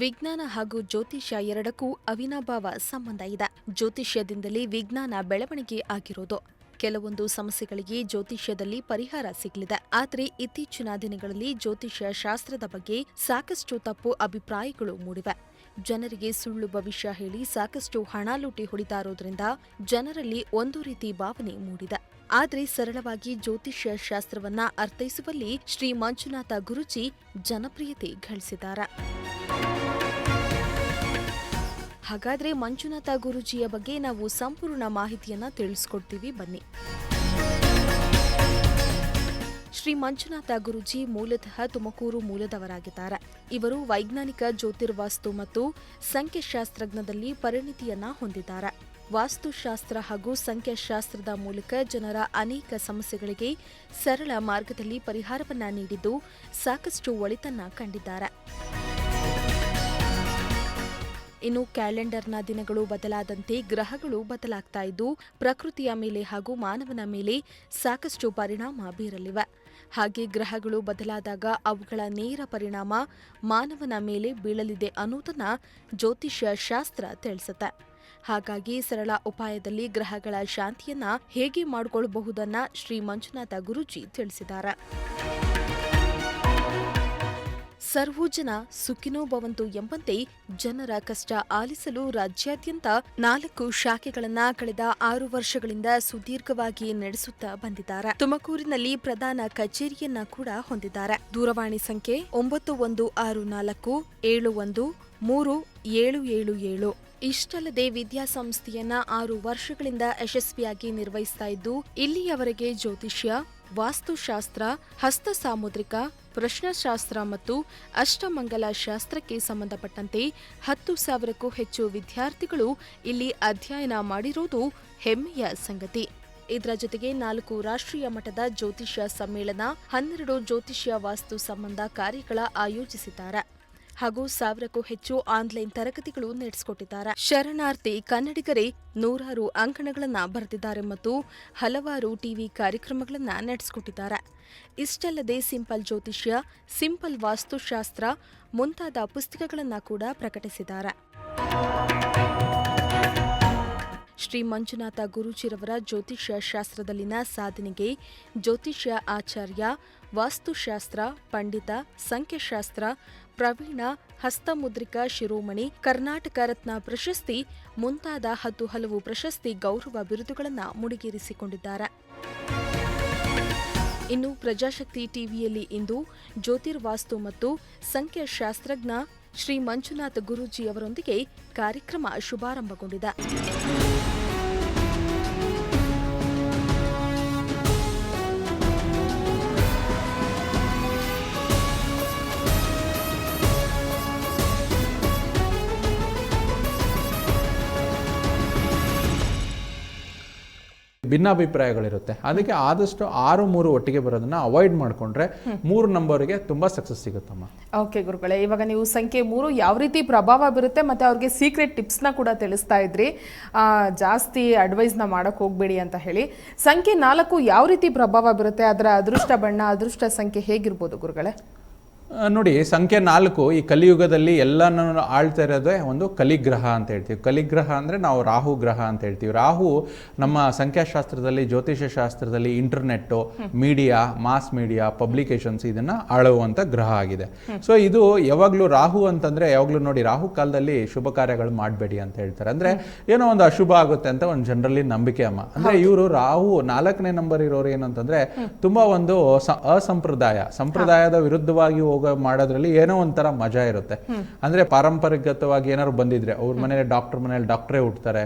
ವಿಜ್ಞಾನ ಹಾಗೂ ಜ್ಯೋತಿಷ್ಯ ಎರಡಕ್ಕೂ ಅವಿನಾಭಾವ ಸಂಬಂಧ ಇದೆ. ಜ್ಯೋತಿಷ್ಯದಿಂದಲೇ ವಿಜ್ಞಾನ ಬೆಳವಣಿಗೆ ಆಗಿರೋದು. ಕೆಲವೊಂದು ಸಮಸ್ಯೆಗಳಿಗೆ ಜ್ಯೋತಿಷ್ಯದಲ್ಲಿ ಪರಿಹಾರ ಸಿಗಲಿದೆ. ಆದರೆ ಇತ್ತೀಚಿನ ದಿನಗಳಲ್ಲಿ ಜ್ಯೋತಿಷ್ಯ ಶಾಸ್ತ್ರದ ಬಗ್ಗೆ ಸಾಕಷ್ಟು ತಪ್ಪು ಅಭಿಪ್ರಾಯಗಳು ಮೂಡಿವೆ. ಜನರಿಗೆ ಸುಳ್ಳು ಭವಿಷ್ಯ ಹೇಳಿ ಸಾಕಷ್ಟು ಹಣ ಲೂಟಿ ಹೊಡಿತಾ ಇರೋದ್ರಿಂದ ಜನರಲ್ಲಿ ಒಂದು ರೀತಿ ಭಾವನೆ ಮೂಡಿದೆ. ಆದರೆ ಸರಳವಾಗಿ ಜ್ಯೋತಿಷ್ಯ ಶಾಸ್ತ್ರವನ್ನ ಅರ್ಥೈಸುವಲ್ಲಿ ಶ್ರೀ ಮಂಜುನಾಥ ಗುರುಜಿ ಜನಪ್ರಿಯತೆ ಗಳಿಸಿದ್ದಾರೆ. ಹಾಗಾದ್ರೆ ಮಂಜುನಾಥ ಗುರುಜಿಯ ಬಗ್ಗೆ ನಾವು ಸಂಪೂರ್ಣ ಮಾಹಿತಿಯನ್ನ ತಿಳಿಸ್ಕೊಡ್ತೀವಿ, ಬನ್ನಿ. ಶ್ರೀ ಮಂಜುನಾಥ ಗುರುಜಿ ಮೂಲತಃ ತುಮಕೂರು ಮೂಲದವರಾಗಿದ್ದಾರೆ. ಇವರು ವೈಜ್ಞಾನಿಕ ಜ್ಯೋತಿರ್ವಾಸ್ತು ಮತ್ತು ಸಂಖ್ಯಾಶಾಸ್ತ್ರಜ್ಞದಲ್ಲಿ ಪರಿಣಿತಿಯನ್ನ ಹೊಂದಿದ್ದಾರೆ. ವಾಸ್ತುಶಾಸ್ತ್ರ ಹಾಗೂ ಸಂಖ್ಯಾಶಾಸ್ತ್ರದ ಮೂಲಕ ಜನರ ಅನೇಕ ಸಮಸ್ಯೆಗಳಿಗೆ ಸರಳ ಮಾರ್ಗದಲ್ಲಿ ಪರಿಹಾರವನ್ನ ನೀಡಿದ್ದು ಸಾಕಷ್ಟು ಒಳಿತನ್ನ ಕಂಡಿದ್ದಾರೆ. ಇನ್ನು ಕ್ಯಾಲೆಂಡರ್ನ ದಿನಗಳು ಬದಲಾದಂತೆ ಗ್ರಹಗಳು ಬದಲಾಗ್ತಾ ಇದ್ದು ಪ್ರಕೃತಿಯ ಮೇಲೆ ಹಾಗೂ ಮಾನವನ ಮೇಲೆ ಸಾಕಷ್ಟು ಪರಿಣಾಮ ಬೀರಲಿವೆ. ಹಾಗೆ ಗ್ರಹಗಳು ಬದಲಾದಾಗ ಅವುಗಳ ನೇರ ಪರಿಣಾಮ ಮಾನವನ ಮೇಲೆ ಬೀಳಲಿದೆ ಅನ್ನೋದನ್ನ ಜ್ಯೋತಿಷ್ಯ ಶಾಸ್ತ್ರ ತಿಳಿಸುತ್ತೆ. ಹಾಗಾಗಿ ಸರಳ ಉಪಾಯದಲ್ಲಿ ಗ್ರಹಗಳ ಶಾಂತಿಯನ್ನ ಹೇಗೆ ಮಾಡಿಕೊಳ್ಳಬಹುದನ್ನ ಶ್ರೀ ಮಂಜುನಾಥ ಗುರುಜಿ ತಿಳಿಸಿದ್ದಾರೆ. ಸರ್ವೂ ಜನ ಸುಖಿನೋ ಭವಂತು ಎಂಬಂತೆ ಜನರ ಕಷ್ಟ ಆಲಿಸಲು ರಾಜ್ಯಾದ್ಯಂತ ನಾಲ್ಕು ಶಾಖೆಗಳನ್ನ ಕಳೆದ ಆರು ವರ್ಷಗಳಿಂದ ಸುದೀರ್ಘವಾಗಿ ನಡೆಸುತ್ತಾ ಬಂದಿದ್ದಾರೆ. ತುಮಕೂರಿನಲ್ಲಿ ಪ್ರಧಾನ ಕಚೇರಿಯನ್ನ ಕೂಡ ಹೊಂದಿದ್ದಾರೆ. ದೂರವಾಣಿ ಸಂಖ್ಯೆ ಒಂಬತ್ತು ಒಂದು ಆರು ನಾಲ್ಕು ಏಳು ಒಂದು ಮೂರು ಏಳು ಏಳು ಏಳು. ಇಷ್ಟಲ್ಲದೆ ವಿದ್ಯಾಸಂಸ್ಥೆಯನ್ನ ಆರು ವರ್ಷಗಳಿಂದ ಯಶಸ್ವಿಯಾಗಿ ನಿರ್ವಹಿಸ್ತಾ ಇದ್ದು, ಇಲ್ಲಿಯವರೆಗೆ ಜ್ಯೋತಿಷ್ಯ, ವಾಸ್ತುಶಾಸ್ತ್ರ ಹಸ್ತ ಸಾಮುದ್ರಿಕ ಪ್ರಶ್ನಶಾಸ್ತ್ರ ಮತ್ತು ಅಷ್ಟಮಂಗಲ ಶಾಸ್ತ್ರಕ್ಕೆ ಸಂಬಂಧಪಟ್ಟಂತೆ ಹತ್ತು ಸಾವಿರಕ್ಕೂ ಹೆಚ್ಚು ವಿದ್ಯಾರ್ಥಿಗಳು ಇಲ್ಲಿ ಅಧ್ಯಯನ ಮಾಡಿರುವುದು ಹೆಮ್ಮೆಯ ಸಂಗತಿ. ಇದರ ಜೊತೆಗೆ ನಾಲ್ಕು ರಾಷ್ಟ್ರೀಯ ಮಟ್ಟದ ಜ್ಯೋತಿಷ್ಯ ಸಮ್ಮೇಳನ, ಹನ್ನೆರಡು ಜ್ಯೋತಿಷ್ಯ ವಾಸ್ತು ಸಂಬಂಧ ಕಾರ್ಯಗಳ ಆಯೋಜಿಸಿದ್ದಾರೆ. ಹಾಗೂ ಸಾವಿರಕ್ಕೂ ಹೆಚ್ಚು ಆನ್ಲೈನ್ ತರಗತಿಗಳು ನಡೆಸಿಕೊಟ್ಟಿದ್ದಾರೆ. ಶರಣಾರ್ಥಿ ಕನ್ನಡಿಗರೇ, ನೂರಾರು ಅಂಕಣಗಳನ್ನು ಬರೆದಿದ್ದಾರೆ ಮತ್ತು ಹಲವಾರು ಟಿವಿ ಕಾರ್ಯಕ್ರಮಗಳನ್ನು ನಡೆಸಿಕೊಟ್ಟಿದ್ದಾರೆ. ಇಷ್ಟಲ್ಲದೆ ಸಿಂಪಲ್ ಜ್ಯೋತಿಷ್ಯ, ಸಿಂಪಲ್ ವಾಸ್ತುಶಾಸ್ತ್ರ ಮುಂತಾದ ಪುಸ್ತಕಗಳನ್ನು ಕೂಡ ಪ್ರಕಟಿಸಿದ್ದಾರೆ. ಶ್ರೀ ಮಂಜುನಾಥ ಗುರುಜಿರವರ ಜ್ಯೋತಿಷ್ಯ ಶಾಸ್ತ್ರದಲ್ಲಿನ ಸಾಧನೆಗೆ ಜ್ಯೋತಿಷ್ಯ ಆಚಾರ್ಯ, ವಾಸ್ತುಶಾಸ್ತ್ರ, ಪಂಡಿತ, ಸಂಖ್ಯಾಶಾಸ್ತ್ರ ಪ್ರವೀಣ ಹಸ್ತಮುದ್ರಿಕಾ ಶಿರೋಮಣಿ, ಕರ್ನಾಟಕ ರತ್ನ ಪ್ರಶಸ್ತಿ, ಮುಂತಾದ ಹತ್ತು ಹಲವು ಪ್ರಶಸ್ತಿ ಗೌರವ ಬಿರುದುಗಳನ್ನು ಮುಡಿಗೇರಿಸಿಕೊಂಡಿದ್ದಾರೆ. ಇನ್ನು ಪ್ರಜಾಶಕ್ತಿ ಟಿವಿಯಲ್ಲಿ ಇಂದು ಜ್ಯೋತಿರ್ವಾಸ್ತು ಮತ್ತು ಸಂಖ್ಯಾಶಾಸ್ತ್ರಜ್ಞ ಶ್ರೀ ಮಂಜುನಾಥ್ ಗುರೂಜಿ ಅವರೊಂದಿಗೆ ಕಾರ್ಯಕ್ರಮ ಶುಭಾರಂಭಗೊಂಡಿದೆ. ಭಿನ್ನಾಭಿಪ್ರಾಯಗಳಿರುತ್ತೆ. ಅದಕ್ಕೆ ಆದಷ್ಟು ಆರು ಮೂರು ಒಟ್ಟಿಗೆ ಬರೋದನ್ನ ಅವಾಯ್ಡ್ ಮಾಡಿಕೊಂಡ್ರೆ ಮೂರು ನಂಬರ್ಗೆ ತುಂಬಾ ಸಕ್ಸಸ್ ಸಿಗುತ್ತಮ್ಮ. ಓಕೆ ಗುರುಗಳೇ ಇವಾಗ ನೀವು ಸಂಖ್ಯೆ ಮೂರು ಯಾವ ರೀತಿ ಪ್ರಭಾವ ಬೀರುತ್ತೆ ಮತ್ತೆ ಅವ್ರಿಗೆ ಸೀಕ್ರೆಟ್ ಟಿಪ್ಸ್ನ ಕೂಡ ತಿಳಿಸ್ತಾ ಇದ್ರಿ. ಜಾಸ್ತಿ ಅಡ್ವೈಸ್ನ ಮಾಡಕ್ ಹೋಗ್ಬೇಡಿ ಅಂತ ಹೇಳಿ. ಸಂಖ್ಯೆ ನಾಲ್ಕು ಯಾವ ರೀತಿ ಪ್ರಭಾವ ಬೀರುತ್ತೆ? ಅದರ ಅದೃಷ್ಟ ಬಣ್ಣ ಅದೃಷ್ಟ ಸಂಖ್ಯೆ ಹೇಗಿರ್ಬೋದು ಗುರುಗಳೇ? ನೋಡಿ ಸಂಖ್ಯೆ ನಾಲ್ಕು ಈ ಕಲಿಯುಗದಲ್ಲಿ ಎಲ್ಲನೂ ಆಳ್ತಾ ಇರೋದೇ ಒಂದು ಕಲಿಗ್ರಹ ಅಂತ ಹೇಳ್ತೀವಿ. ಕಲಿಗ್ರಹ ಅಂದರೆ ನಾವು ರಾಹು ಗ್ರಹ ಅಂತ ಹೇಳ್ತೀವಿ. ರಾಹು ನಮ್ಮ ಸಂಖ್ಯಾಶಾಸ್ತ್ರದಲ್ಲಿ ಜ್ಯೋತಿಷ್ಯ ಶಾಸ್ತ್ರದಲ್ಲಿ internet media mass media publications ಇದನ್ನ ಆಳುವಂಥ ಗ್ರಹ ಆಗಿದೆ. ಸೊ ಇದು ಯಾವಾಗಲೂ ರಾಹು ಅಂತಂದ್ರೆ ಯಾವಾಗಲೂ ನೋಡಿ ರಾಹು ಕಾಲದಲ್ಲಿ ಶುಭ ಕಾರ್ಯಗಳು ಮಾಡಬೇಡಿ ಅಂತ ಹೇಳ್ತಾರೆ. ಅಂದ್ರೆ ಏನೋ ಒಂದು ಅಶುಭ ಆಗುತ್ತೆ ಅಂತ ಒಂದು ಜನರಲಿ ನಂಬಿಕೆ ಅಮ್ಮ. ಅಂದ್ರೆ ಇವರು ರಾಹು ನಾಲ್ಕನೇ ನಂಬರ್ ಇರೋರು ಏನಂತಂದರೆ ತುಂಬಾ ಒಂದು ಅಸಂಪ್ರದಾಯ. ಸಂಪ್ರದಾಯದ ವಿರುದ್ಧವಾಗಿ ಹೋಗೋ ಮಾಡೋದ್ರಲ್ಲಿ ಏನೋ ಒಂಥರ ಮಜಾ ಇರುತ್ತೆ. ಅಂದ್ರೆ ಪಾರಂಪರಿಕತವಾಗಿ ಏನಾದ್ರು ಬಂದಿದ್ರೆ ಅವ್ರ ಮನೇಲಿ ಡಾಕ್ಟರ್ ಮನೇಲಿ ಡಾಕ್ಟ್ರೇ ಹುಟ್ತಾರೆ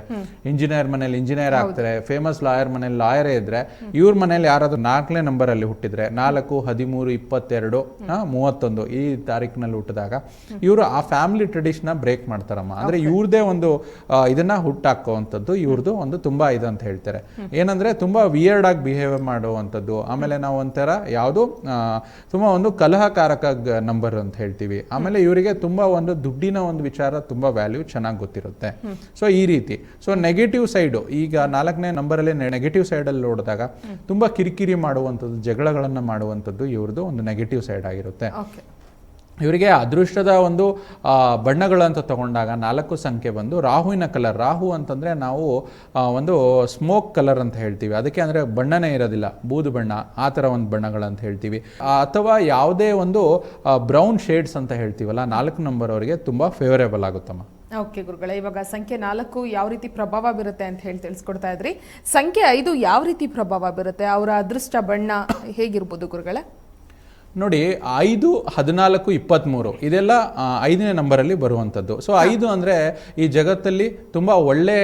ಇಂಜಿನಿಯರ್ ಮನೇಲಿ ಇಂಜಿನಿಯರ್ ಆಗ್ತಾರೆ ಫೇಮಸ್ ಲಾಯರ್ ಮನೇಲಿ ಲಾಯರೇ ಇದ್ರೆ ಇವ್ರ ಮನೇಲಿ ಯಾರಾದ್ರೂ ನಾಲ್ಕನೇ ನಂಬರ್ ಅಲ್ಲಿ ಹುಟ್ಟಿದ್ರೆ ನಾಲ್ಕು ಹದಿಮೂರು ಇಪ್ಪತ್ತೆರಡು ಮೂವತ್ತೊಂದು ಈ ತಾರೀಕಿನಲ್ಲಿ ಹುಟ್ಟಿದಾಗ ಇವರು ಆ ಫ್ಯಾಮಿಲಿ ಟ್ರೆಡಿಷನ್ ಬ್ರೇಕ್ ಮಾಡ್ತಾರಮ್ಮ. ಅಂದ್ರೆ ಇವ್ರದೇ ಒಂದು ಇದನ್ನ ಹುಟ್ಟಾಕುವಂಥದ್ದು ಇವ್ರದ್ದು ಒಂದು ತುಂಬಾ ಇದು ಅಂತ ಹೇಳ್ತಾರೆ. ಏನಂದ್ರೆ ತುಂಬಾ ವಿಯರ್ಡ್ ಆಗಿ ಬಿಹೇವ್ ಮಾಡುವಂಥದ್ದು. ಆಮೇಲೆ ನಾವು ಒಂಥರ ಯಾವುದು ತುಂಬಾ ಒಂದು ಕಲಹಕಾರಕ ನಂಬರ್ ಅಂತ ಹೇಳ್ತೀವಿ. ಆಮೇಲೆ ಇವರಿಗೆ ತುಂಬಾ ಒಂದು ದುಡ್ಡಿನ ಒಂದು ವಿಚಾರ ತುಂಬಾ ವ್ಯಾಲ್ಯೂ ಚೆನ್ನಾಗಿ ಗೊತ್ತಿರುತ್ತೆ. ಸೊ ಈ ರೀತಿ. ಸೊ ನೆಗೆಟಿವ್ ಸೈಡು ಈಗ ನಾಲ್ಕನೇ ನಂಬರಲ್ಲಿ ನೆಗೆಟಿವ್ ಸೈಡಲ್ಲಿ ನೋಡಿದಾಗ ತುಂಬಾ ಕಿರಿಕಿರಿ ಮಾಡುವಂಥದ್ದು ಜಗಳಗಳನ್ನು ಮಾಡುವಂಥದ್ದು ಇವ್ರದ್ದು ಒಂದು ನೆಗೆಟಿವ್ ಸೈಡ್ ಆಗಿರುತ್ತೆ. ಇವರಿಗೆ ಅದೃಷ್ಟದ ಒಂದು ಬಣ್ಣಗಳಂತ ತಗೊಂಡಾಗ ನಾಲ್ಕು ಸಂಖ್ಯೆ ಬಂದು ರಾಹುವಿನ ಕಲರ್ ರಾಹು ಅಂತಂದರೆ ನಾವು ಒಂದು ಸ್ಮೋಕ್ ಕಲರ್ ಅಂತ ಹೇಳ್ತೀವಿ. ಅದಕ್ಕೆ ಅಂದರೆ ಬಣ್ಣನೇ ಇರೋದಿಲ್ಲ. ಬೂದು ಬಣ್ಣ, ಆ ಥರ ಒಂದು ಬಣ್ಣಗಳಂತ ಹೇಳ್ತೀವಿ. ಅಥವಾ ಯಾವುದೇ ಒಂದು ಬ್ರೌನ್ ಶೇಡ್ಸ್ ಅಂತ ಹೇಳ್ತೀವಲ್ಲ, ನಾಲ್ಕು ನಂಬರ್ ಅವರಿಗೆ ತುಂಬ ಫೇವರೇಬಲ್ ಆಗುತ್ತಮ್ಮ. ಓಕೆ ಗುರುಗಳೇ, ಇವಾಗ ಸಂಖ್ಯೆ ನಾಲ್ಕು ಯಾವ ರೀತಿ ಪ್ರಭಾವ ಬೀರುತ್ತೆ ಅಂತ ಹೇಳಿ ತಿಳಿಸ್ಕೊಡ್ತಾ ಇದ್ರಿ. ಸಂಖ್ಯೆ ಐದು ಯಾವ ರೀತಿ ಪ್ರಭಾವ ಬೀರುತ್ತೆ? ಅವರ ಅದೃಷ್ಟ, ಬಣ್ಣ ಹೇಗಿರ್ಬೋದು ಗುರುಗಳೇ? ನೋಡಿ ಐದು ಹದಿನಾಲ್ಕು ಇಪ್ಪತ್ತ್ಮೂರು ಇದೆಲ್ಲ ಐದನೇ ನಂಬರಲ್ಲಿ ಬರುವಂಥದ್ದು. ಸೊ ಐದು ಅಂದರೆ ಈ ಜಗತ್ತಲ್ಲಿ ತುಂಬ ಒಳ್ಳೆ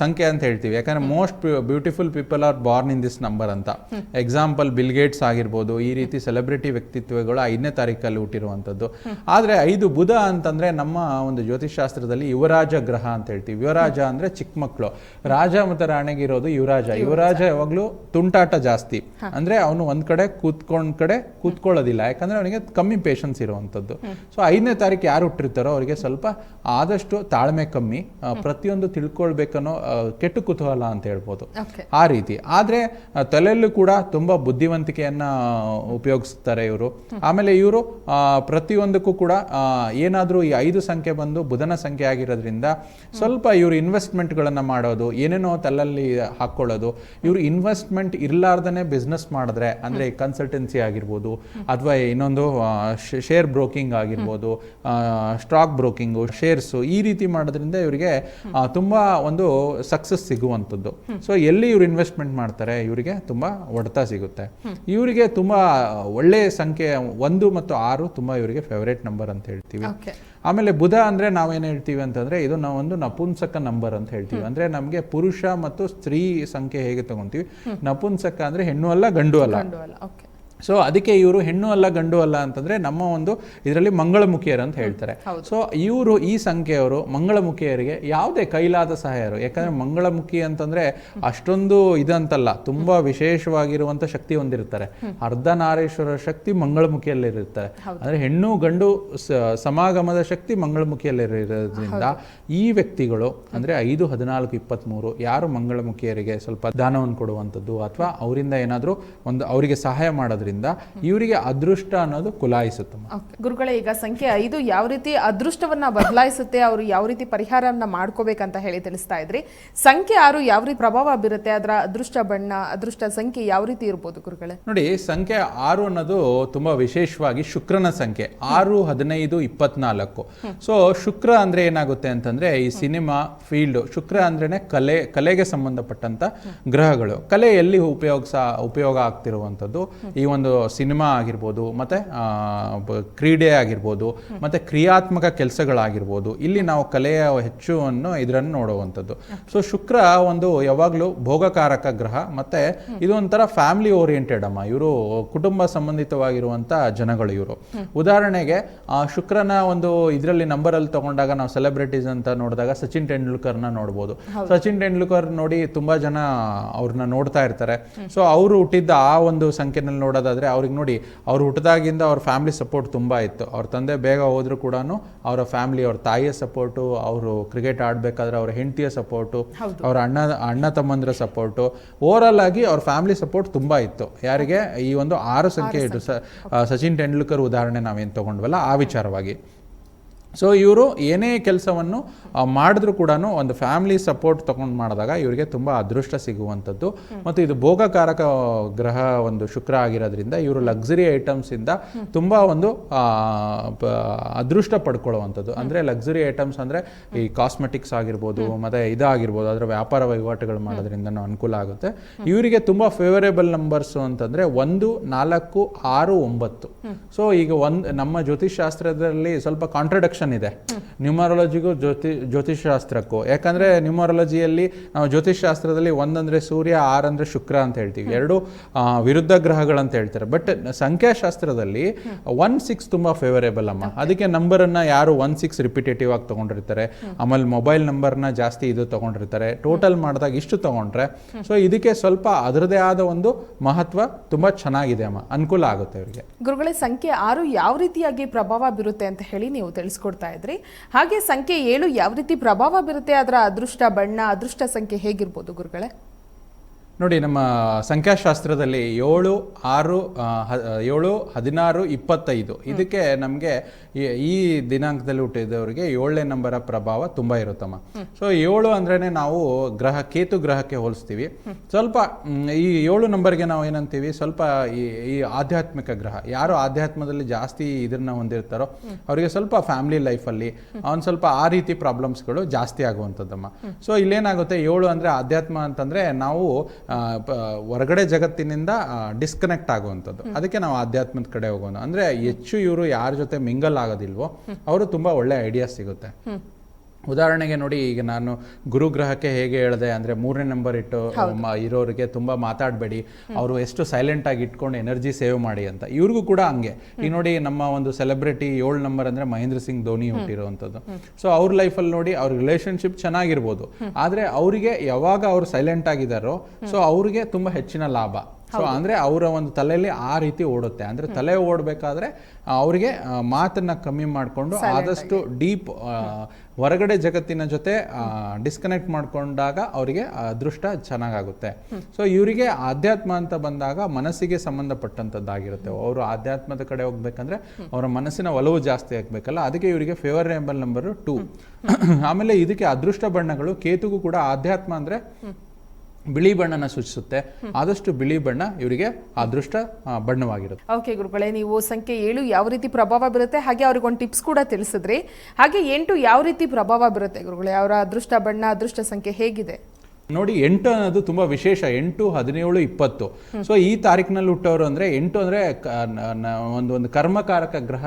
ಸಂಖ್ಯೆ ಅಂತ ಹೇಳ್ತೀವಿ. ಯಾಕಂದರೆ most beautiful people are born in this number ಅಂತ. ಎಕ್ಸಾಂಪಲ್ ಬಿಲ್ ಗೇಟ್ಸ್ ಆಗಿರ್ಬೋದು ಈ ರೀತಿ ಸೆಲೆಬ್ರಿಟಿ ವ್ಯಕ್ತಿತ್ವಗಳು ಐದನೇ ತಾರೀಕಲ್ಲಿ ಹುಟ್ಟಿರುವಂಥದ್ದು. ಆದರೆ ಐದು ಬುಧ ಅಂತಂದರೆ ನಮ್ಮ ಒಂದು ಜ್ಯೋತಿಷಾಸ್ತ್ರದಲ್ಲಿ ಯುವರಾಜ ಗ್ರಹ ಅಂತ ಹೇಳ್ತೀವಿ. ಯುವರಾಜ ಅಂದರೆ ಚಿಕ್ಕ ಮಕ್ಕಳು ರಾಜ ಮತ್ತು ರಾಣಿಗಿರೋದು ಯುವರಾಜ. ಯುವರಾಜ. ಯಾವಾಗಲೂ ತುಂಟಾಟ ಜಾಸ್ತಿ. ಅಂದರೆ ಅವನು ಒಂದು ಕಡೆ ಕೂತ್ಕೊಂಡ್ ಕಡೆ ಕೂತ್ಕೊಳ್ಳೋದಿಲ್ಲ ಯಾಕಂದರೆ ಅವನಿಗೆ ಕಮ್ಮಿ ಪೇಷನ್ಸ್ ಇರುವಂಥದ್ದು. ಸೊ ಐದನೇ ತಾರೀಕು ಯಾರು ಹುಟ್ಟಿರ್ತಾರೋ ಅವರಿಗೆ ಸ್ವಲ್ಪ ಆದಷ್ಟು ತಾಳ್ಮೆ ಕಮ್ಮಿ ಪ್ರತಿಯೊಂದು ತಿಳ್ಕೊಳ್ಬೇಕನ್ನೋ ಕೆಟ್ಟು ಕೆಟ್ಟ ಕುತೂಹಲ ಅಂತ ಹೇಳ್ಬೋದು. ಆ ರೀತಿ. ಆದರೆ ತಲೆಯಲ್ಲೂ ಕೂಡ ತುಂಬ ಬುದ್ಧಿವಂತಿಕೆಯನ್ನ ಉಪಯೋಗಿಸ್ತಾರೆ ಇವರು. ಆಮೇಲೆ ಇವರು ಪ್ರತಿಯೊಂದಕ್ಕೂ ಕೂಡ ಏನಾದರೂ ಈ ಐದು ಸಂಖ್ಯೆ ಬಂದು ಬುಧನ ಸಂಖ್ಯೆ ಆಗಿರೋದ್ರಿಂದ ಸ್ವಲ್ಪ ಇವರು ಇನ್ವೆಸ್ಟ್ಮೆಂಟ್ಗಳನ್ನು ಮಾಡೋದು ಏನೇನೋ ತಲೆಯಲ್ಲಿ ಹಾಕ್ಕೊಳ್ಳೋದು ಇವರು ಇನ್ವೆಸ್ಟ್ಮೆಂಟ್ ಇರಲಾರ್ದೇ ಬಿಸ್ನೆಸ್ ಮಾಡಿದ್ರೆ ಅಂದರೆ ಕನ್ಸಲ್ಟೆನ್ಸಿ ಆಗಿರ್ಬೋದು ಅಥವಾ ಇನ್ನೊಂದು ಶೇರ್ ಬ್ರೋಕಿಂಗ್ ಆಗಿರ್ಬೋದು ಸ್ಟಾಕ್ ಬ್ರೋಕಿಂಗು ಶೇರ್ಸು ಈ ರೀತಿ ಮಾಡೋದ್ರಿಂದ ಇವರಿಗೆ ತುಂಬ ಒಂದು ಸಕ್ಸಸ್ ಸಿಗುವಂಥದ್ದು. ಸೊ ಎಲ್ಲಿ ಇವ್ರು ಇನ್ವೆಸ್ಟ್ಮೆಂಟ್ ಮಾಡ್ತಾರೆ ಇವರಿಗೆ ತುಂಬಾ ಹೊಡೆತ ಸಿಗುತ್ತೆ. ಇವರಿಗೆ ತುಂಬಾ ಒಳ್ಳೆಯ ಸಂಖ್ಯೆ ಒಂದು ಮತ್ತು ಆರು ತುಂಬಾ ಇವರಿಗೆ ಫೇವ್ರೇಟ್ ನಂಬರ್ ಅಂತ ಹೇಳ್ತೀವಿ. ಆಮೇಲೆ ಬುಧ ಅಂದ್ರೆ ನಾವೇನು ಹೇಳ್ತೀವಿ ಅಂತಂದ್ರೆ ಇದು ನಾವು ಒಂದು ನಪುಂಸಕ ನಂಬರ್ ಅಂತ ಹೇಳ್ತೀವಿ. ಅಂದ್ರೆ ನಮಗೆ ಪುರುಷ ಮತ್ತು ಸ್ತ್ರೀ ಸಂಖ್ಯೆ ಹೇಗೆ ತಗೊಂತೀವಿ? ನಪುಂಸಕ ಅಂದ್ರೆ ಹೆಣ್ಣು ಅಲ್ಲ ಗಂಡು ಅಲ್ಲ. ಓಕೆ ಸೊ ಅದಕ್ಕೆ ಇವರು ಹೆಣ್ಣು ಅಲ್ಲ ಗಂಡು ಅಲ್ಲ ಅಂತಂದ್ರೆ ನಮ್ಮ ಒಂದು ಇದರಲ್ಲಿ ಮಂಗಳಮುಖಿಯರು ಅಂತ ಹೇಳ್ತಾರೆ. ಸೊ ಇವರು ಈ ಸಂಖ್ಯೆಯವರು ಮಂಗಳಮುಖಿಯರಿಗೆ ಯಾವುದೇ ಕೈಲಾದ ಸಹಾಯರು. ಯಾಕಂದ್ರೆ ಮಂಗಳಮುಖಿ ಅಂತಂದ್ರೆ ಅಷ್ಟೊಂದು ಇದಂತಲ್ಲ ತುಂಬಾ ವಿಶೇಷವಾಗಿರುವಂತ ಶಕ್ತಿ ಹೊಂದಿರ್ತಾರೆ ಅರ್ಧನಾರೇಶ್ವರ ಶಕ್ತಿ ಮಂಗಳಮುಖಿಯಲ್ಲಿರುತ್ತಾರೆ. ಅಂದ್ರೆ ಹೆಣ್ಣು ಗಂಡು ಸಮಾಗಮದ ಶಕ್ತಿ ಮಂಗಳಮುಖಿಯಲ್ಲಿರೋದ್ರಿಂದ ಈ ವ್ಯಕ್ತಿಗಳು ಅಂದ್ರೆ ಐದು ಹದಿನಾಲ್ಕು ಇಪ್ಪತ್ತ್ಮೂರು ಯಾರು ಮಂಗಳಮುಖಿಯರಿಗೆ ಸ್ವಲ್ಪ ದಾನವನ್ನು ಕೊಡುವಂಥದ್ದು ಅಥವಾ ಅವರಿಂದ ಏನಾದರೂ ಒಂದು ಅವರಿಗೆ ಸಹಾಯ ಮಾಡೋದ್ರಿಂದ ಇವರಿಗೆ ಅದೃಷ್ಟ ಅನ್ನೋದು ಕುಲಾಯಿಸುತ್ತಮ್ಮ ಓಕೆ ಗುರುಗಳೇ ಈಗ ಸಂಖ್ಯೆ ಐದು ಯಾವ ರೀತಿ ಅದೃಷ್ಟವನ್ನ ಬದಲಾಯಿಸುತ್ತೆ ಅವರು ಯಾವ ರೀತಿ ಪರಿಹಾರವನ್ನ ಮಾಡ್ಕೋಬೇಕಂತ ಹೇಳಿ ತಿಳಿಸ್ತಾ ಇದ್ರಿ. ಸಂಖ್ಯೆ ಆರು ಯಾವ ರೀತಿ ಪ್ರಭಾವ ಬೀರುತ್ತೆ ಅದರ ಅದೃಷ್ಟ ಬಣ್ಣ ಅದೃಷ್ಟ ಸಂಖ್ಯೆ ಯಾವ ರೀತಿ ಇರ್ಬೋದು ಗುರುಗಳೇ? ನೋಡಿ ಸಂಖ್ಯೆ ಆರು ಅನ್ನೋದು ತುಂಬಾ ವಿಶೇಷವಾಗಿ ಶುಕ್ರನ ಸಂಖ್ಯೆ. ಆರು ಹದಿನೈದು ಇಪ್ಪತ್ನಾಲ್ಕು. ಸೊ ಶುಕ್ರ ಅಂದ್ರೆ ಏನಾಗುತ್ತೆ ಅಂತಂದ್ರೆ ಈ ಸಿನಿಮಾ ಫೀಲ್ಡ್ ಶುಕ್ರ ಅಂದ್ರೇನೆ ಕಲೆ ಕಲೆಗೆ ಸಂಬಂಧಪಟ್ಟಂತ ಗ್ರಹಗಳು. ಕಲೆ ಎಲ್ಲಿ ಉಪಯೋಗ ಉಪಯೋಗ ಆಗ್ತಿರುವಂಥದ್ದು ಈ ಒಂದು ಸಿನಿಮಾ ಆಗಿರ್ಬೋದು ಮತ್ತೆ ಕ್ರೀಡೆ ಆಗಿರ್ಬೋದು ಮತ್ತೆ ಕ್ರಿಯಾತ್ಮಕ ಕೆಲಸಗಳಾಗಿರ್ಬೋದು ಇಲ್ಲಿ ನಾವು ಕಲೆಯ ಹೆಚ್ಚು ಅನ್ನು ಇದರನ್ನು ನೋಡುವಂಥದ್ದು ಸೊ ಶುಕ್ರ ಒಂದು ಯಾವಾಗಲೂ ಭೋಗಕಾರಕ ಗ್ರಹ ಮತ್ತೆ ಇದು ಒಂಥರ ಫ್ಯಾಮಿಲಿ ಓರಿಯೆಂಟೆಡ್ ಅಮ್ಮ. ಇವರು ಕುಟುಂಬ ಸಂಬಂಧಿತವಾಗಿರುವಂತ ಜನಗಳು ಇವರು. ಉದಾಹರಣೆಗೆ ಆ, ಶುಕ್ರನ ಒಂದು ಇದರಲ್ಲಿ ನಂಬರಲ್ಲಿ ತಗೊಂಡಾಗ ನಾವು ಸೆಲೆಬ್ರಿಟೀಸ್ ಅಂತ ನೋಡಿದಾಗ ಸಚಿನ್ ತೆಂಡೂಲ್ಕರ್ನ ನೋಡ್ಬೋದು. ಸಚಿನ್ ತೆಂಡೂಲ್ಕರ್ ನೋಡಿ ತುಂಬಾ ಜನ ಅವ್ರನ್ನ ನೋಡ್ತಾ ಇರ್ತಾರೆ. ಸೊ ಅವರು ಹುಟ್ಟಿದ್ದ ಆ ಒಂದು ಸಂಖ್ಯೆನಲ್ಲಿ ನೋಡೋದಾದ್ರೆ ಅವ್ರಿಗೆ ನೋಡಿ ಅವ್ರು ಹುಟ್ಟಿದಾಗಿಂದ ಅವ್ರ ಫ್ಯಾಮಿಲಿ ಸಪೋರ್ಟ್ ತುಂಬಾ ಇತ್ತು. ಅವ್ರ ತಂದೆ ಬೇಗ ಹೋದರೂ ಕೂಡ ಅವರ ಫ್ಯಾಮಿಲಿ ಅವ್ರ ತಾಯಿಯ ಸಪೋರ್ಟು ಅವರು ಕ್ರಿಕೆಟ್ ಆಡಬೇಕಾದ್ರೆ ಅವ್ರ ಹೆಂಡತಿಯ ಸಪೋರ್ಟು ಅವ್ರ ಅಣ್ಣ ಅಣ್ಣ ತಮ್ಮಂದಿರ ಸಪೋರ್ಟು ಓವರಾಲ್ ಆಗಿ ಅವ್ರ ಫ್ಯಾಮಿಲಿ ಸಪೋರ್ಟ್ ತುಂಬಾ ಇತ್ತು. ಯಾರಿಗೆ? ಈ ಒಂದು ಆರು ಸಂಖ್ಯೆ ಇಟ್ಟು ಸಚಿನ್ ತೆಂಡೂಲ್ಕರ್ ಉದಾಹರಣೆ ನಾವೇನು ತೊಗೊಂಡ್ವಲ್ಲ? ಆ ವಿಚಾರವಾಗಿ. ಸೊ ಇವರು ಏನೇ ಕೆಲಸವನ್ನು ಮಾಡಿದ್ರು ಕೂಡ ಒಂದು ಫ್ಯಾಮಿಲಿ ಸಪೋರ್ಟ್ ತಗೊಂಡು ಮಾಡಿದಾಗ ಇವರಿಗೆ ತುಂಬ ಅದೃಷ್ಟ ಸಿಗುವಂಥದ್ದು. ಮತ್ತು ಇದು ಭೋಗಕಾರಕ ಗ್ರಹ ಒಂದು ಶುಕ್ರ ಆಗಿರೋದ್ರಿಂದ ಇವರು ಲಕ್ಸುರಿ ಐಟಮ್ಸಿಂದ ತುಂಬ ಒಂದು ಅದೃಷ್ಟ ಪಡ್ಕೊಳ್ಳುವಂಥದ್ದು. ಅಂದರೆ ಲಕ್ಸುರಿ ಐಟಮ್ಸ್ ಅಂದರೆ ಈ ಕಾಸ್ಮೆಟಿಕ್ಸ್ ಆಗಿರ್ಬೋದು ಮತ್ತು ಇದಾಗಿರ್ಬೋದು ಅದರ ವ್ಯಾಪಾರ ವಹಿವಾಟುಗಳು ಮಾಡೋದ್ರಿಂದ ಅನುಕೂಲ ಆಗುತ್ತೆ. ಇವರಿಗೆ ತುಂಬ ಫೇವರೇಬಲ್ ನಂಬರ್ಸು ಅಂತಂದರೆ ಒಂದು ನಾಲ್ಕು ಆರು ಒಂಬತ್ತು. ಸೊ ಈಗ ಒಂದು ನಮ್ಮ ಜ್ಯೋತಿಷ್ ಶಾಸ್ತ್ರದಲ್ಲಿ ಸ್ವಲ್ಪ ಕಾಂಟ್ರಡಕ್ಷನ್ ಇದೆ ನ್ಯೂಮರಾಲಜಿಗೂ ಜ್ಯೋತಿ ಜ್ಯೋತಿಷ್ ಶಾಸ್ತ್ರಕ್ಕೂ ಯಾಕಂದ್ರೆ ನ್ಯೂಮರಾಲಜಿಯಲ್ಲಿ ನಾವು ಜ್ಯೋತಿಷ್ ಶಾಸ್ತ್ರದಲ್ಲಿ ಒಂದಂದ್ರೆ ಸೂರ್ಯ ಆರಂದ್ರೆ ಶುಕ್ರ ಅಂತ ಹೇಳ್ತೀವಿ. ಎರಡು ವಿರುದ್ಧ ಗ್ರಹಗಳಂತ ಹೇಳ್ತಾರೆ. ಬಟ್ ಸಂಖ್ಯಾಶಾಸ್ತ್ರದಲ್ಲಿ ಒನ್ ಸಿಕ್ಸ್ ತುಂಬಾ ಫೇವರೇಬಲ್ ಅಮ್ಮ. ಅದಕ್ಕೆ ನಂಬರ್ ಅನ್ನ ಯಾರು ಒನ್ ಸಿಕ್ಸ್ ರಿಪಿಟೇಟಿವ್ ಆಗಿ ತಗೊಂಡಿರ್ತಾರೆ. ಆಮೇಲೆ ಮೊಬೈಲ್ ನಂಬರ್ನ ಜಾಸ್ತಿ ಇದು ತಗೊಂಡಿರ್ತಾರೆ. ಟೋಟಲ್ ಮಾಡಿದಾಗ ಇಷ್ಟು ತಗೊಂಡ್ರೆ. ಸೊ ಇದಕ್ಕೆ ಸ್ವಲ್ಪ ಅದರದೇ ಆದ ಒಂದು ಮಹತ್ವ ತುಂಬಾ ಚೆನ್ನಾಗಿದೆ ಅಮ್ಮ. ಅನುಕೂಲ ಆಗುತ್ತೆ ಅವರಿಗೆ. ಗುರುಗಳ ಸಂಖ್ಯೆ ಆರು ಯಾವ ರೀತಿಯಾಗಿ ಪ್ರಭಾವ ಬೀರುತ್ತೆ ಅಂತ ಹೇಳಿ ನೀವು ತಿಳಿಸ್ಕೊಡ್ತಾ ಇದ್ರಿ. ಹಾಗೆ ಸಂಖ್ಯೆ ಏಳು ಯಾವ ರೀತಿ ಪ್ರಭಾವ ಬೀರುತ್ತೆ? ಅದರ ಅದೃಷ್ಟ, ಬಣ್ಣ, ಅದೃಷ್ಟ ಸಂಖ್ಯೆ ಹೇಗಿರ್ಬೋದು ಗುರುಗಳೇ? ನೋಡಿ ನಮ್ಮ ಸಂಖ್ಯಾಶಾಸ್ತ್ರದಲ್ಲಿ ಏಳು ಆರು ಏಳು ಹದಿನಾರು ಇಪ್ಪತ್ತೈದು. ಇದಕ್ಕೆ ನಮಗೆ ಈ ದಿನಾಂಕದಲ್ಲಿ ಹುಟ್ಟಿದವರಿಗೆ ಏಳನೇ ನಂಬರ ಪ್ರಭಾವ ತುಂಬ ಇರುತ್ತಮ್ಮ. ಸೊ ಏಳು ಅಂದ್ರೆ ನಾವು ಗ್ರಹ ಕೇತು ಗ್ರಹಕ್ಕೆ ಹೋಲಿಸ್ತೀವಿ. ಸ್ವಲ್ಪ ಈ ಏಳು ನಂಬರ್ಗೆ ನಾವು ಏನಂತೀವಿ ಸ್ವಲ್ಪ ಈ ಈ ಆಧ್ಯಾತ್ಮಿಕ ಗ್ರಹ. ಯಾರು ಆಧ್ಯಾತ್ಮದಲ್ಲಿ ಜಾಸ್ತಿ ಇದನ್ನ ಹೊಂದಿರ್ತಾರೋ ಅವರಿಗೆ ಸ್ವಲ್ಪ ಫ್ಯಾಮಿಲಿ ಲೈಫಲ್ಲಿ ಅವ್ನು ಸ್ವಲ್ಪ ಆ ರೀತಿ ಪ್ರಾಬ್ಲಮ್ಸ್ಗಳು ಜಾಸ್ತಿ ಆಗುವಂಥದ್ದಮ್ಮ. ಸೊ ಇಲ್ಲೇನಾಗುತ್ತೆ ಏಳು ಅಂದರೆ ಆಧ್ಯಾತ್ಮ ಅಂತಂದರೆ ನಾವು ಹೊರಗಡೆ ಜಗತ್ತಿನಿಂದ ಡಿಸ್ಕನೆಕ್ಟ್ ಆಗುವಂಥದ್ದು. ಅದಕ್ಕೆ ನಾವು ಆಧ್ಯಾತ್ಮದ ಕಡೆ ಹೋಗೋಣ. ಅಂದರೆ ಹೆಚ್ಚು ಇವರು ಯಾರ ಜೊತೆ ಮಿಂಗಲ್ ಆಗೋದಿಲ್ವೋ ಅವರು ತುಂಬ ಒಳ್ಳೆ ಐಡಿಯಾ ಸಿಗುತ್ತೆ. ಉದಾಹರಣೆಗೆ ನೋಡಿ ಈಗ ನಾನು ಗುರುಗ್ರಹಕ್ಕೆ ಹೇಗೆ ಹೇಳಿದೆ ಅಂದ್ರೆ ಮೂರನೇ ನಂಬರ್ ಇಟ್ಟು ಇರೋರಿಗೆ ತುಂಬಾ ಮಾತಾಡಬೇಡಿ. ಅವರು ಎಷ್ಟು ಸೈಲೆಂಟ್ ಆಗಿ ಇಟ್ಕೊಂಡು ಎನರ್ಜಿ ಸೇವ್ ಮಾಡಿ ಅಂತ. ಇವ್ರಿಗೂ ಕೂಡ ಹಂಗೆ. ಈಗ ನೋಡಿ ನಮ್ಮ ಒಂದು ಸೆಲೆಬ್ರಿಟಿ ಏಳು ನಂಬರ್ ಅಂದ್ರೆ ಮಹೇಂದ್ರ ಸಿಂಗ್ ಧೋನಿ ಹುಟ್ಟಿರುವಂಥದ್ದು. ಸೊ ಅವ್ರ ಲೈಫಲ್ಲಿ ನೋಡಿ ಅವ್ರ ರಿಲೇಷನ್ಶಿಪ್ ಚೆನ್ನಾಗಿರ್ಬೋದು. ಆದ್ರೆ ಅವರಿಗೆ ಯಾವಾಗ ಅವ್ರು ಸೈಲೆಂಟ್ ಆಗಿದಾರೋ ಸೊ ಅವ್ರಿಗೆ ತುಂಬಾ ಹೆಚ್ಚಿನ ಲಾಭ. ಸೊ ಅಂದ್ರೆ ಅವರ ಒಂದು ತಲೆಯಲ್ಲಿ ಆ ರೀತಿ ಓಡುತ್ತೆ. ಅಂದ್ರೆ ತಲೆ ಓಡಬೇಕಾದ್ರೆ ಅವರಿಗೆ ಮಾತನ್ನ ಕಮ್ಮಿ ಮಾಡಿಕೊಂಡು ಆದಷ್ಟು ಡೀಪ್ ಹೊರಗಡೆ ಜಗತ್ತಿನ ಜೊತೆ ಡಿಸ್ಕನೆಕ್ಟ್ ಮಾಡ್ಕೊಂಡಾಗ ಅವರಿಗೆ ಅದೃಷ್ಟ ಚೆನ್ನಾಗಾಗುತ್ತೆ. ಸೊ ಇವರಿಗೆ ಆಧ್ಯಾತ್ಮ ಅಂತ ಬಂದಾಗ ಮನಸ್ಸಿಗೆ ಸಂಬಂಧಪಟ್ಟಂತದ್ದಾಗಿರುತ್ತೆ ಅವರು ಆಧ್ಯಾತ್ಮದ ಕಡೆ ಹೋಗ್ಬೇಕಂದ್ರೆ ಅವರ ಮನಸ್ಸಿನ ಒಲವು ಜಾಸ್ತಿ ಆಗ್ಬೇಕಲ್ಲ ಅದಕ್ಕೆ ಇವರಿಗೆ ಫೇವರೇಬಲ್ ನಂಬರ್ ಟೂ ಆಮೇಲೆ ಇದಕ್ಕೆ ಅದೃಷ್ಟ ಬಣ್ಣಗಳು ಕೇತುಗೂ ಕೂಡ ಆಧ್ಯಾತ್ಮ ಅಂದ್ರೆ ಬಿಳಿ ಬಣ್ಣನ ಸೂಚಿಸುತ್ತೆ. ಆದಷ್ಟು ಬಿಳಿ ಬಣ್ಣ ಇವರಿಗೆ ಅದೃಷ್ಟ ಬಣ್ಣವಾಗಿರುತ್ತೆ. ಓಕೆ ಗುರುಗಳೇ, ನೀವು ಸಂಖ್ಯೆ ಏಳು ಯಾವ ರೀತಿ ಪ್ರಭಾವ ಬೀರುತ್ತೆ ಹಾಗೆ ಅವ್ರಿಗೆ ಒಂದು ಟಿಪ್ಸ್ ಕೂಡ ತಿಳಿಸಿದ್ರಿ. ಹಾಗೆ ಎಂಟು ಯಾವ ರೀತಿ ಪ್ರಭಾವ ಬೀರುತ್ತೆ ಗುರುಗಳೇ? ಅವರ ಅದೃಷ್ಟ ಬಣ್ಣ, ಅದೃಷ್ಟ ಸಂಖ್ಯೆ ಹೇಗಿದೆ? ನೋಡಿ ಎಂಟು ಅನ್ನೋದು ತುಂಬಾ ವಿಶೇಷ. ಎಂಟು ಹದಿನೇಳು ಇಪ್ಪತ್ತು. ಸೊ ಈ ತಾರೀಕಿನಲ್ಲಿ ಹುಟ್ಟವರು ಅಂದ್ರೆ ಎಂಟು ಅಂದ್ರೆ ಒಂದು ಒಂದು ಕರ್ಮಕಾರಕ ಗ್ರಹ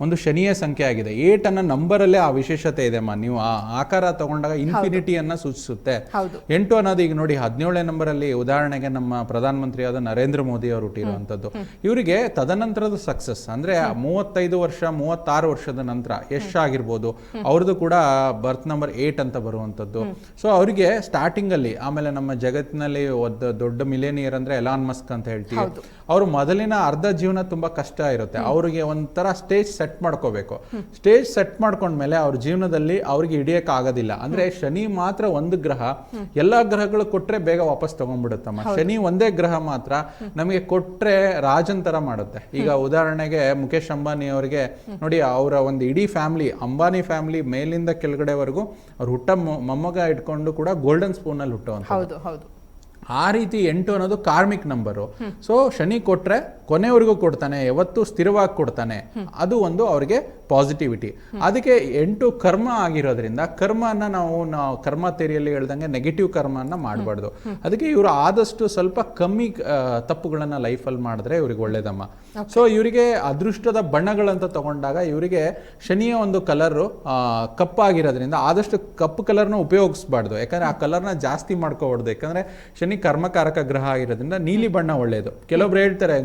ಒಂದು ಶನಿಯ ಸಂಖ್ಯೆ ಆಗಿದೆ. ಏಟ್ ಅನ್ನೋ ನಂಬರಲ್ಲೇ ಆ ವಿಶೇಷತೆ ಇದೆ ಅಮ್ಮ ನೀವು ಆ ಆಕಾರ ತಗೊಂಡಾಗ ಇನ್ಫಿನಿಟಿಯನ್ನ ಸೂಚಿಸುತ್ತೆ. ಹೌದು. ಎಂಟು ಅನ್ನೋದು ಈಗ ನೋಡಿ ಹದಿನೇಳನೇ ನಂಬರಲ್ಲಿ ಉದಾಹರಣೆಗೆ ನಮ್ಮ ಪ್ರಧಾನಮಂತ್ರಿಯಾದ ನರೇಂದ್ರ ಮೋದಿ ಅವರು ಹುಟ್ಟಿರುವಂತದ್ದು ಇವರಿಗೆ ತದನಂತರದ ಸಕ್ಸಸ್ ಅಂದ್ರೆ ಮೂವತ್ತೈದು ವರ್ಷ ಮೂವತ್ತಾರು ವರ್ಷದ ನಂತರ ಯಶ್ ಆಗಿರ್ಬೋದು. ಅವ್ರದ್ದು ಕೂಡ ಬರ್ತ್ ನಂಬರ್ ಏಟ್ ಅಂತ ಬರುವಂತದ್ದು ಸೊ ಅವರಿಗೆ ಸ್ಟಾರ್ಟಿಂಗ್ ಆಮೇಲೆ ನಮ್ಮ ಜಗತ್ತಿನಲ್ಲಿ ಒದ್ದ ದೊಡ್ಡ ಮಿಲೇನಿಯರ್ ಅಂದ್ರೆ ಎಲಾನ್ ಮಸ್ಕ್ ಅಂತ ಹೇಳ್ತೀವಿ. ಅವರು ಮೊದಲಿನ ಅರ್ಧ ಜೀವನ ತುಂಬಾ ಕಷ್ಟ ಇರುತ್ತೆ. ಅವರಿಗೆ ಒಂಥರ ಸ್ಟೇಜ್ ಸೆಟ್ ಮಾಡ್ಕೋಬೇಕು. ಸ್ಟೇಜ್ ಸೆಟ್ ಮಾಡ್ಕೊಂಡ್ಮೇಲೆ ಅವ್ರ ಜೀವನದಲ್ಲಿ ಅವ್ರಿಗೆ ಹಿಡಿಯಕ್ ಆಗೋದಿಲ್ಲ ಅಂದ್ರೆ ಶನಿ ಮಾತ್ರ ಒಂದು ಗ್ರಹ ಎಲ್ಲಾ ಗ್ರಹಗಳು ಕೊಟ್ರೆ ಬೇಗ ವಾಪಸ್ ತಗೊಂಡ್ಬಿಡುತ್ತಮ್ಮ. ಶನಿ ಒಂದೇ ಗ್ರಹ ಮಾತ್ರ ನಮಗೆ ಕೊಟ್ರೆ ರಾಜನ್ ತರ ಮಾಡುತ್ತೆ ಈಗ ಉದಾಹರಣೆಗೆ ಮುಖೇಶ್ ಅಂಬಾನಿ ಅವರಿಗೆ ನೋಡಿ ಅವರ ಒಂದು ಇಡೀ ಫ್ಯಾಮಿಲಿ ಅಂಬಾನಿ ಫ್ಯಾಮಿಲಿ ಮೇಲಿಂದ ಕೆಳಗಡೆವರೆಗೂ ಅವ್ರ ಹುಟ್ಟ ಮೊಮ್ಮಗ ಇಟ್ಕೊಂಡು ಕೂಡ ಗೋಲ್ಡನ್ ಸ್ಪೂನ್ ಅಲ್ಲಿ ಹುಟ್ಟುವಂತ ಹೌದು ಹೌದು. ಆ ರೀತಿ ಎಂಟು ಅನ್ನೋದು ಕಾರ್ಮಿಕ್ ನಂಬರು. ಸೊ ಶನಿ ಕೊಟ್ರೆ ಕೊನೆವರೆಗೂ ಕೊಡ್ತಾನೆ ಯಾವತ್ತು ಸ್ಥಿರವಾಗಿ ಕೊಡ್ತಾನೆ. ಅದು ಒಂದು ಅವ್ರಿಗೆ ಪಾಸಿಟಿವಿಟಿ ಅದಕ್ಕೆ ಎಂಟು ಕರ್ಮ ಆಗಿರೋದ್ರಿಂದ ಕರ್ಮನ ನಾವು ನಾವು ಕರ್ಮ ತೆರೆಯಲ್ಲಿ ಹೇಳ್ದಂಗೆ ನೆಗೆಟಿವ್ ಕರ್ಮನ ಮಾಡಬಾರ್ದು. ಅದಕ್ಕೆ ಇವರು ಆದಷ್ಟು ಸ್ವಲ್ಪ ಕಮ್ಮಿ ತಪ್ಪುಗಳನ್ನ ಲೈಫಲ್ಲಿ ಮಾಡಿದ್ರೆ ಇವ್ರಿಗೆ ಒಳ್ಳೇದಮ್ಮ. ಸೊ ಇವರಿಗೆ ಅದೃಷ್ಟದ ಬಣ್ಣಗಳಂತ ತಗೊಂಡಾಗ ಇವರಿಗೆ ಶನಿಯ ಒಂದು ಕಲರು ಕಪ್ಪಾಗಿರೋದ್ರಿಂದ ಆದಷ್ಟು ಕಪ್ಪು ಕಲರ್ನ ಉಪಯೋಗಿಸ್ಬಾರ್ದು. ಯಾಕಂದ್ರೆ ಆ ಕಲರ್ನ ಜಾಸ್ತಿ ಮಾಡ್ಕೋಬಾರ್ದು. ಯಾಕಂದ್ರೆ ಶನಿ ಕರ್ಮಕಾರಕ ಗ್ರಹ ಆಗಿರೋದ್ರಿಂದ ನೀಲಿ ಬಣ್ಣ ಒಳ್ಳೆಯದು ಕೆಲವೊಬ್ರು ಹೇಳ್ತಾರೆ,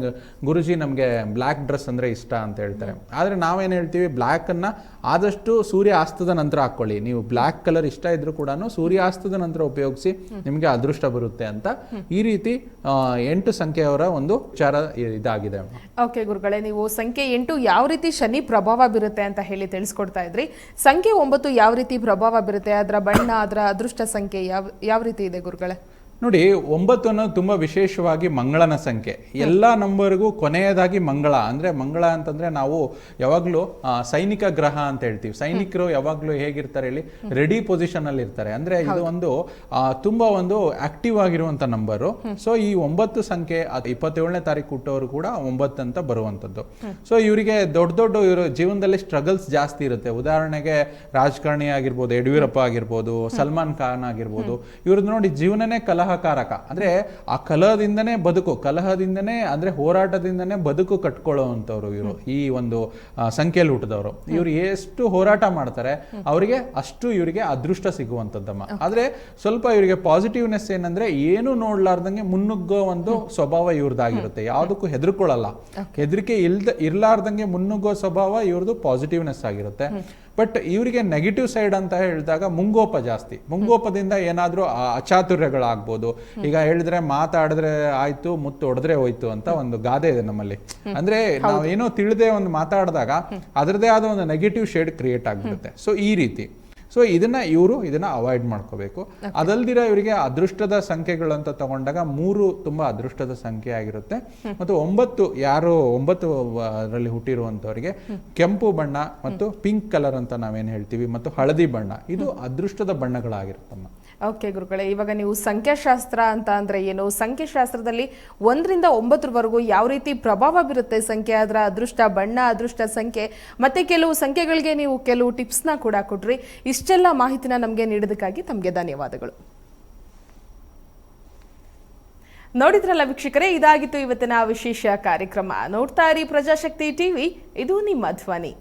ಗುರುಜಿ ನಮಗೆ ಬ್ಲ್ಯಾಕ್ ಡ್ರೆಸ್ ಅಂದ್ರೆ ಇಷ್ಟ ಅಂತ ಹೇಳ್ತಾರೆ. ಆದ್ರೆ ನಾವೇನು ಹೇಳ್ತೀವಿ ಬ್ಲ್ಯಾಕನ್ನು ಆದಷ್ಟು ಸೂರ್ಯಾಸ್ತದ ನಂತರ ಹಾಕೊಳ್ಳಿ. ನೀವು ಬ್ಲ್ಯಾಕ್ ಕಲರ್ ಇಷ್ಟ ಇದ್ರೂ ಕೂಡ ಸೂರ್ಯಾಸ್ತದ ನಂತರ ಉಪಯೋಗಿಸಿ ನಿಮಗೆ ಅದೃಷ್ಟ ಬರುತ್ತೆ ಅಂತ. ಈ ರೀತಿ ಎಂಟು ಸಂಖ್ಯೆಯವರ ಒಂದು ವಿಚಾರ ಇದಾಗಿದೆ. ಓಕೆ ಗುರುಗಳೇ, ನೀವು ಸಂಖ್ಯೆ ಎಂಟು ಯಾವ ರೀತಿ ಶನಿ ಪ್ರಭಾವ ಬೀರುತ್ತೆ ಅಂತ ಹೇಳಿ ತಿಳಿಸ್ಕೊಡ್ತಾ ಇದ್ರಿ. ಸಂಖ್ಯೆ ಒಂಬತ್ತು ಯಾವ ರೀತಿ ಪ್ರಭಾವ ಬೀರುತ್ತೆ? ಅದರ ಬಣ್ಣ, ಅದರ ಅದೃಷ್ಟ ಸಂಖ್ಯೆ ಯಾವ ಯಾವ ರೀತಿ ಇದೆ ಗುರುಗಳೇ? ನೋಡಿ ಒಂಬತ್ತು ಅನ್ನೋದು ತುಂಬಾ ವಿಶೇಷವಾಗಿ ಮಂಗಳನ ಸಂಖ್ಯೆ. ಎಲ್ಲ ನಂಬರ್ಗೂ ಕೊನೆಯದಾಗಿ ಮಂಗಳ. ಅಂದ್ರೆ ಮಂಗಳ ಅಂತಂದ್ರೆ ನಾವು ಯಾವಾಗಲೂ ಸೈನಿಕ ಗ್ರಹ ಅಂತ ಹೇಳ್ತೀವಿ. ಸೈನಿಕರು ಯಾವಾಗಲೂ ಹೇಗಿರ್ತಾರೆ ಹೇಳಿ? ರೆಡಿ ಪೊಸಿಷನ್ ಅಲ್ಲಿ ಇರ್ತಾರೆ. ಅಂದ್ರೆ ಇದು ಒಂದು ತುಂಬ ಒಂದು ಆಕ್ಟಿವ್ ಆಗಿರುವಂಥ ನಂಬರು ಸೊ ಈ ಒಂಬತ್ತು ಸಂಖ್ಯೆ ಅದು ಇಪ್ಪತ್ತೇಳನೇ ತಾರೀಕು ಹುಟ್ಟೋರು ಕೂಡ ಒಂಬತ್ತು ಅಂತ ಬರುವಂತದ್ದು. ಸೊ ಇವರಿಗೆ ದೊಡ್ಡ ದೊಡ್ಡ ಇವರು ಜೀವನದಲ್ಲಿ ಸ್ಟ್ರಗಲ್ಸ್ ಜಾಸ್ತಿ ಇರುತ್ತೆ. ಉದಾಹರಣೆಗೆ ರಾಜಕಾರಣಿ ಆಗಿರ್ಬೋದು ಯಡಿಯೂರಪ್ಪ ಆಗಿರ್ಬೋದು ಸಲ್ಮಾನ್ ಖಾನ್ ಆಗಿರ್ಬೋದು. ಇವ್ರದ್ದು ನೋಡಿ ಜೀವನನೇ ಕಲಹಕಾರಕ ಅಂದ್ರೆ ಆ ಕಲಹದಿಂದನೇ ಬದುಕು ಕಲಹದಿಂದನೇ ಅಂದ್ರೆ ಹೋರಾಟದಿಂದನೇ ಬದುಕು ಕಟ್ಕೊಳ್ಳುವಂಥವ್ರು ಇವರು ಈ ಒಂದು ಸಂಖ್ಯೆಯಲ್ಲಿ ಹುಟ್ಟಿದವರು ಇವರು ಎಷ್ಟು ಹೋರಾಟ ಮಾಡ್ತಾರೆ ಅವರಿಗೆ ಅಷ್ಟು ಇವರಿಗೆ ಅದೃಷ್ಟ ಸಿಗುವಂಥದ್ದಮ್ಮ. ಆದ್ರೆ ಸ್ವಲ್ಪ ಇವರಿಗೆ ಪಾಸಿಟಿವ್ನೆಸ್ ಏನಂದ್ರೆ ಏನು ನೋಡ್ಲಾರ್ದಂಗೆ ಮುನ್ನುಗ್ಗೋ ಒಂದು ಸ್ವಭಾವ ಇವ್ರದ್ದಾಗಿರುತ್ತೆ. ಯಾವುದಕ್ಕೂ ಹೆದರ್ಕೊಳ್ಳಲ್ಲ. ಹೆದರಿಕೆ ಇಲ್ದ ಇರ್ಲಾರ್ದಂಗೆ ಮುನ್ನುಗ್ಗೋ ಸ್ವಭಾವ ಇವ್ರದ್ದು ಪಾಸಿಟಿವ್ನೆಸ್ ಆಗಿರುತ್ತೆ. ಬಟ್ ಇವರಿಗೆ ನೆಗೆಟಿವ್ ಸೈಡ್ ಅಂತ ಹೇಳಿದಾಗ ಮುಂಗೋಪ ಜಾಸ್ತಿ. ಮುಂಗೋಪದಿಂದ ಏನಾದರೂ ಆ- ಅಚಾತುರ್ಯಗಳಾಗ್ಬೋದು. ಈಗ ಹೇಳಿದ್ರೆ ಮಾತಾಡಿದ್ರೆ ಆಯ್ತು ಮುತ್ತು ಹೊಡೆದ್ರೆ ಹೋಯ್ತು ಅಂತ ಒಂದು ಗಾದೆ ಇದೆ ನಮ್ಮಲ್ಲಿ. ಅಂದ್ರೆ ನಾವೇನೋ ತಿಳಿದೇ ಒಂದು ಮಾತಾಡಿದಾಗ ಅದರದೇ ಆದ ಒಂದು ನೆಗೆಟಿವ್ ಶೇಡ್ ಕ್ರಿಯೇಟ್ ಆಗ್ಬಿಡುತ್ತೆ. ಸೊ ಈ ರೀತಿ. ಸೊ ಇದನ್ನ ಇವರು ಇದನ್ನ ಅವಾಯ್ಡ್ ಮಾಡ್ಕೋಬೇಕು. ಅದಲ್ದಿರ ಇವರಿಗೆ ಅದೃಷ್ಟದ ಸಂಖ್ಯೆಗಳು ಅಂತ ತಗೊಂಡಾಗ ಮೂರು ತುಂಬಾ ಅದೃಷ್ಟದ ಸಂಖ್ಯೆ ಆಗಿರುತ್ತೆ. ಮತ್ತು ಒಂಬತ್ತು ಯಾರು ಒಂಬತ್ತು ಅದರಲ್ಲಿ ಹುಟ್ಟಿರುವಂತವರಿಗೆ ಕೆಂಪು ಬಣ್ಣ ಮತ್ತು ಪಿಂಕ್ ಕಲರ್ ಅಂತ ನಾವೇನು ಹೇಳ್ತೀವಿ ಮತ್ತು ಹಳದಿ ಬಣ್ಣ. ಇದು ಅದೃಷ್ಟದ ಬಣ್ಣಗಳಾಗಿರುತ್ತಮ್ಮ. ಓಕೆ ಗುರುಗಳೇ, ಇವಾಗ ನೀವು ಸಂಖ್ಯಾಶಾಸ್ತ್ರ ಅಂತ ಅಂದ್ರೆ ಏನು? ಸಂಖ್ಯಾಶಾಸ್ತ್ರದಲ್ಲಿ ಒಂದರಿಂದ ಒಂಬತ್ತರವರೆಗೂ ಯಾವ ರೀತಿ ಪ್ರಭಾವ ಬೀರುತ್ತೆ ಸಂಖ್ಯೆ? ಅದರ ಅದೃಷ್ಟ, ಬಣ್ಣ, ಅದೃಷ್ಟ ಸಂಖ್ಯೆ, ಮತ್ತೆ ಕೆಲವು ಸಂಖ್ಯೆಗಳಿಗೆ ನೀವು ಕೆಲವು ಟಿಪ್ಸ್ನ ಕೂಡ ಕೊಟ್ರಿ. ಇಷ್ಟೆಲ್ಲ ಮಾಹಿತಿನ ನಮಗೆ ನೀಡೋದಕ್ಕಾಗಿ ತಮಗೆ ಧನ್ಯವಾದಗಳು. ನೋಡಿದ್ರಲ್ಲ ವೀಕ್ಷಕರೇ, ಇದಾಗಿತ್ತು ಇವತ್ತಿನ ವಿಶೇಷ ಕಾರ್ಯಕ್ರಮ. ನೋಡ್ತಾ ಇರಿ ಪ್ರಜಾಶಕ್ತಿ ಟಿವಿ, ಇದು ನಿಮ್ಮ ಧ್ವನಿ.